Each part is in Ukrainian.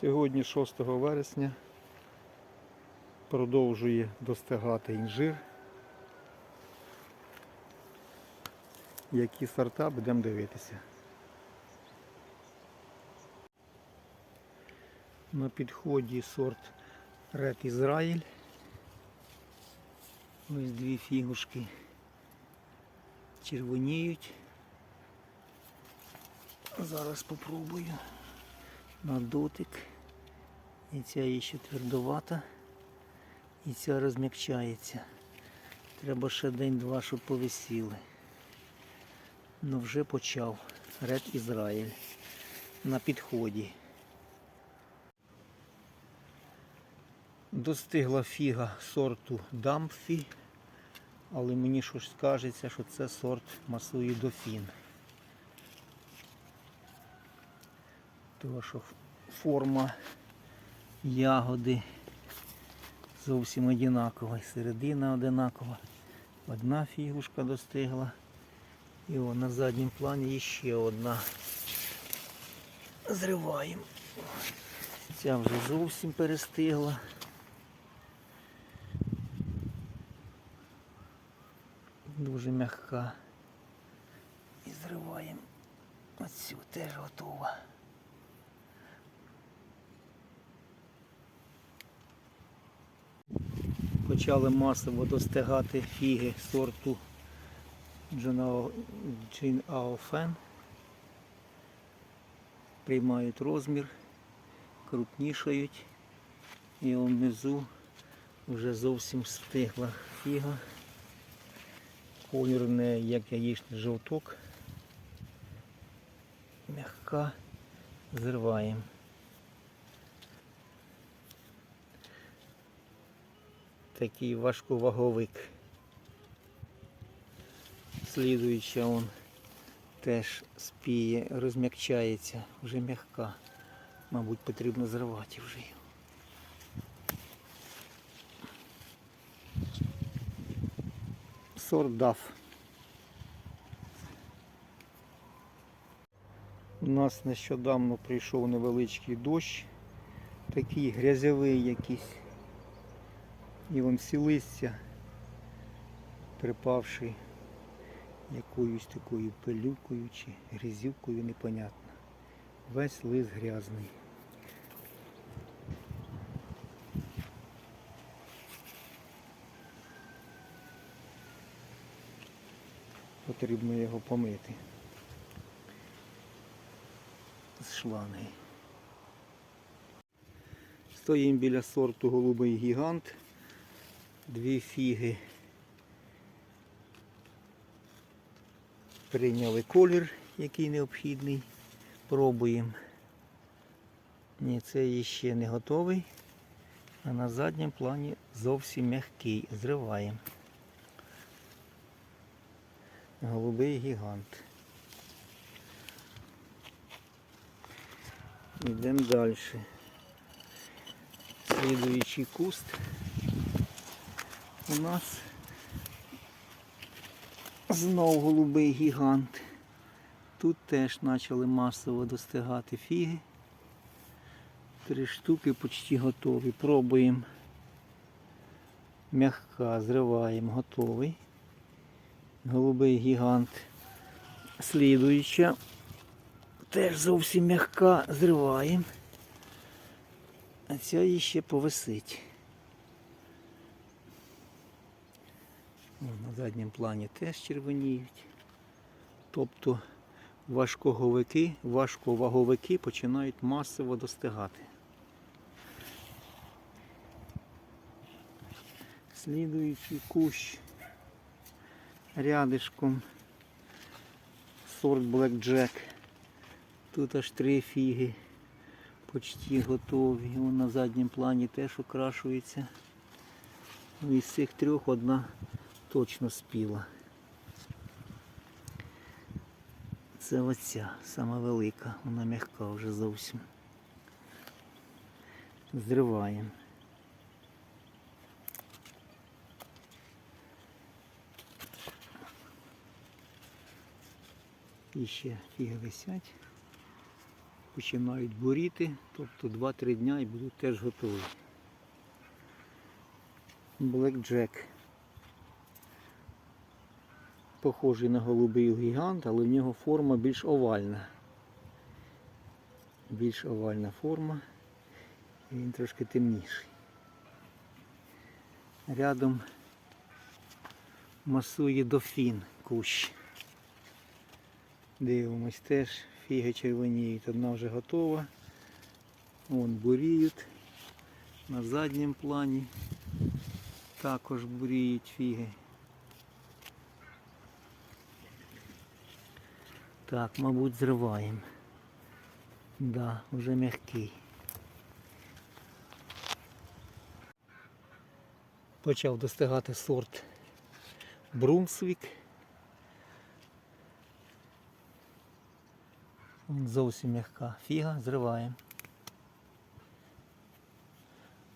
Сьогодні 6 вересня продовжує достигати інжир. Які сорта будемо дивитися. На підході сорт Red Ізраїль. Ось дві фігушки червоніють. Зараз попробую на дотик. І ця є ще твердовата. І ця розм'якчається. Треба ще день-два, щоб повисіли. Ну вже почав. Ред Ізраїль. На підході. Достигла фіга сорту Дамфі, але мені щось скажеться, що це сорт масуї Дофін. Тому що форма ягоди зовсім одинакова. І Середина одинакова. Одна фігушка достигла. І о, на заднім плані ще одна. Зриваємо. Ця вже зовсім перестигла. Дуже м'яка. І зриваємо. Оцю теж готова. Почали масово достигати фіги сорту Джин Аофен. Приймають розмір, крупнішають. І внизу вже зовсім стигла фіга. Колір не як яєчний жовток. Мягка зриваємо. Такий важковаговик. Слідуюча он теж спіє, розм'якчається, вже м'яка. Мабуть, потрібно зривати вже її. Сорт даф. У нас нещодавно прийшов невеличкий дощ, такий грязьовий якийсь. І вон всі листя, припавши якоюсь такою пилюкою чи грязюкою, непонятно. Весь лист грязний. Потрібно його помити з шланги. Стоїмо біля сорту голубий гігант. Дві фіги прийняли колір, який необхідний. Пробуємо. Ні, це ще не готовий. А на задньому плані зовсім м'який. Зриваємо. Голубий гігант. Йдемо далі. Слідуючий куст у нас знов голубий гігант. Тут теж почали масово достигати фіги. Три штуки почти готові. Пробуємо. Мягка, зриваємо, готовий. Голубий гігант. Слідуюча. Теж зовсім м'яка, зриваємо. А ця її ще повисить. На задньому плані теж червоніють. Тобто важковаговики, важковаговики починають масово достигати. Слідуючий кущ рядишком сорт Black Jack. Тут аж три фіги почти готові. Вон на задньому плані теж окрашується. Ну, із цих трьох одна точно спіла. Це оця, сама велика, вона м'яка вже зовсім. Зриваємо. І ще фіги висять. починають буріти, тобто 2-3 дня і будуть теж готові. Jack. Похожий на голубий гігант, але в нього форма більш овальна. Більш овальна форма. І він трошки темніший. Рядом масує дофін кущ. Дивимось теж, фіги червоніють, одна вже готова. Вон буріють. На задньому плані також буріють фіги. Так, мабуть, зриваємо. Да, вже м'який. Почав достигати сорт Брунсвік. Вон Зовсім м'яка фіга, зриваємо.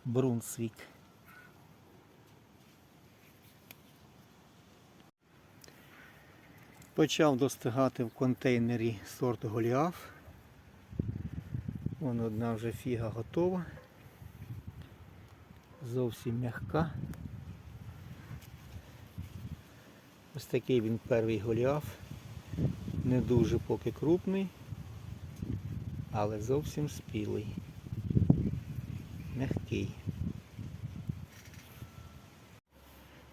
Брунсвік. Почав достигати в контейнері сорт Голіаф. Вон одна вже фіга готова. Зовсім м'яка. Ось такий він перший голіаф. Не дуже поки крупний, але зовсім спілий. Мягкий.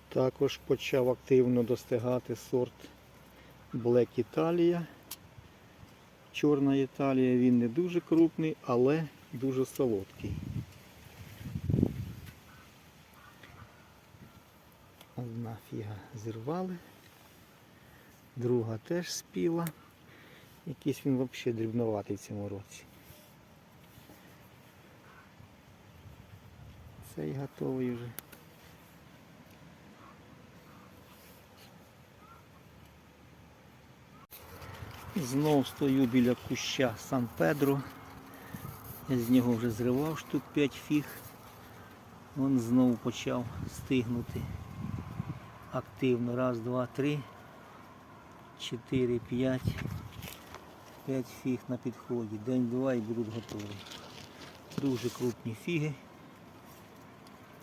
Також почав активно достигати сорт Black Italia. Чорна Італія, він не дуже крупний, але дуже солодкий. Одна фіга зірвали, друга теж спіла. Якийсь він взагалі дрібноватий в цьому році. Цей готовий вже. Знов стою біля куща Сан Педро. Я з нього вже зривав штук 5 фіг. Він знову почав стигнути активно. Раз, два, три, чотири, п'ять. П'ять фіг на підході. День-два і будуть готові. Дуже крупні фіги.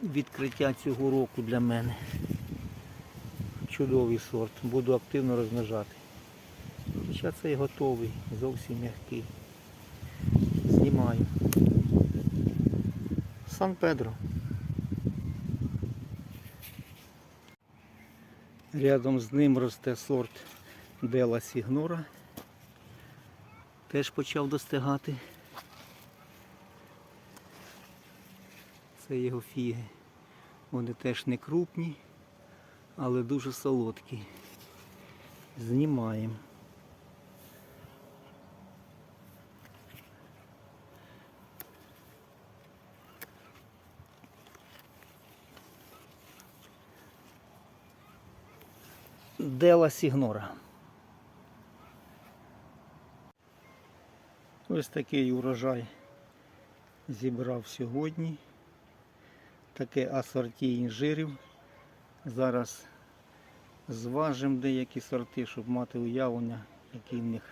Відкриття цього року для мене. Чудовий сорт. Буду активно розмножати. Хоча цей готовий, зовсім м'який. Знімаю. Сан Педро. Рядом з ним росте сорт Дела Сігнора. Теж почав достигати. Це його фіги. Вони теж не крупні, але дуже солодкі. Знімаємо. Дела Сігнора. Ось такий урожай зібрав сьогодні. Таке асорті інжирів. Зараз зважимо деякі сорти, щоб мати уявлення, який в них,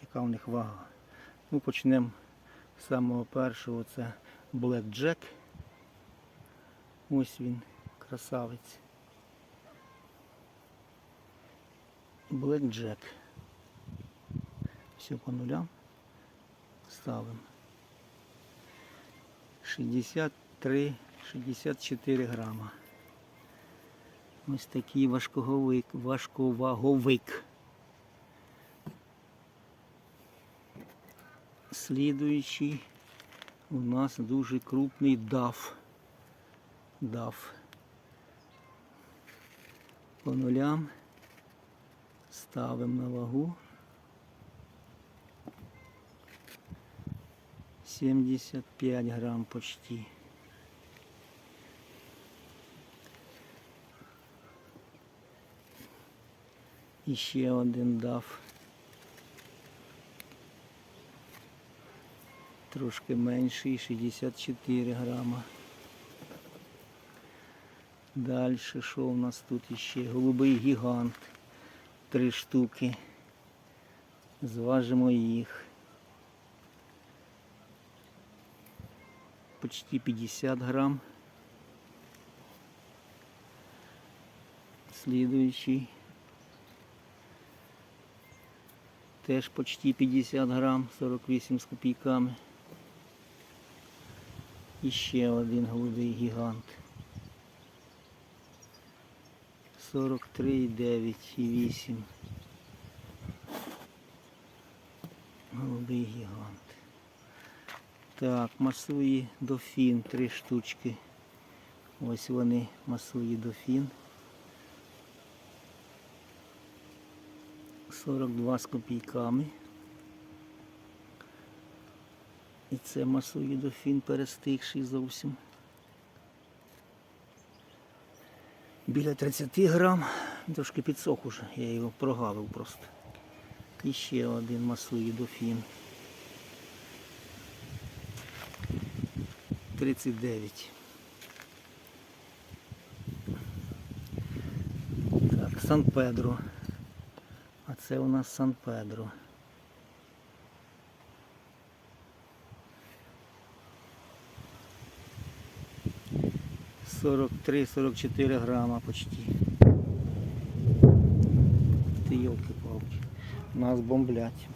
яка в них вага. Ну, почнемо з самого першого, це Black Jack. Ось він, красавець. Black Jack. Все по нулям. Ставимо. 63-64 грама. Ось такий важковик, важковаговик. Слідуючий у нас дуже крупний даф. Даф. По нулям ставимо на вагу. 75 грам почти. І ще один дав. Трошки менший, 64 грама. Далі що у нас тут іще? Голубий гігант три штуки. Зважимо їх. Почти 50 грам. Слідуючий. Теж почти 50 грам, 48 з копійками. І ще один голубий гігант. 43,9 і 8. Голубий гігант. Так, масуї дофін, три штучки. Ось вони, масуї дофін. 42 з копійками. І це масуї дофін перестигший зовсім. Біля 30 грам. Трошки підсох уже, я його прогавив просто. І ще один масуї дофін. 39. Так, Сан Педро. А це у нас Сан Педро. Сорок три, сорок чотири грама почти. Ти йолки-палки. Нас бомблять.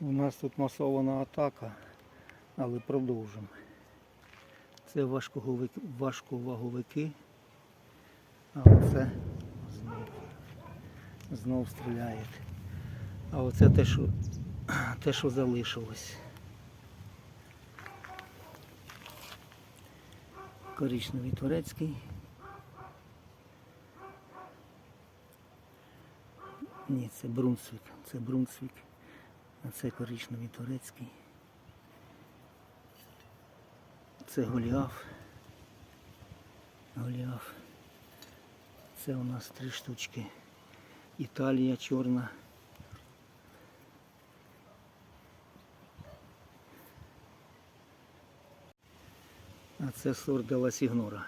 У нас тут масована атака, але продовжимо. Це важковаговики, важковаговики. А оце знов, знов стріляє. А оце те, що, те, що залишилось. Коричневий турецький. Ні, це Брунсвік. Це Брунсвік. А це коричневий турецький. Це Голіаф. Голіаф. Це у нас три штучки. Італія чорна. А це сорт Дела Сігнора.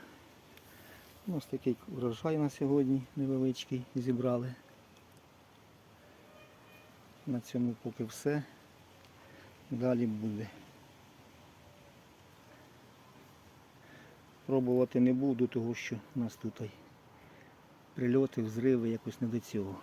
Ось такий урожай на сьогодні невеличкий зібрали. На цьому поки все. Далі буде. Пробувати не буду, тому що у нас тут прильоти, взриви якось не до цього.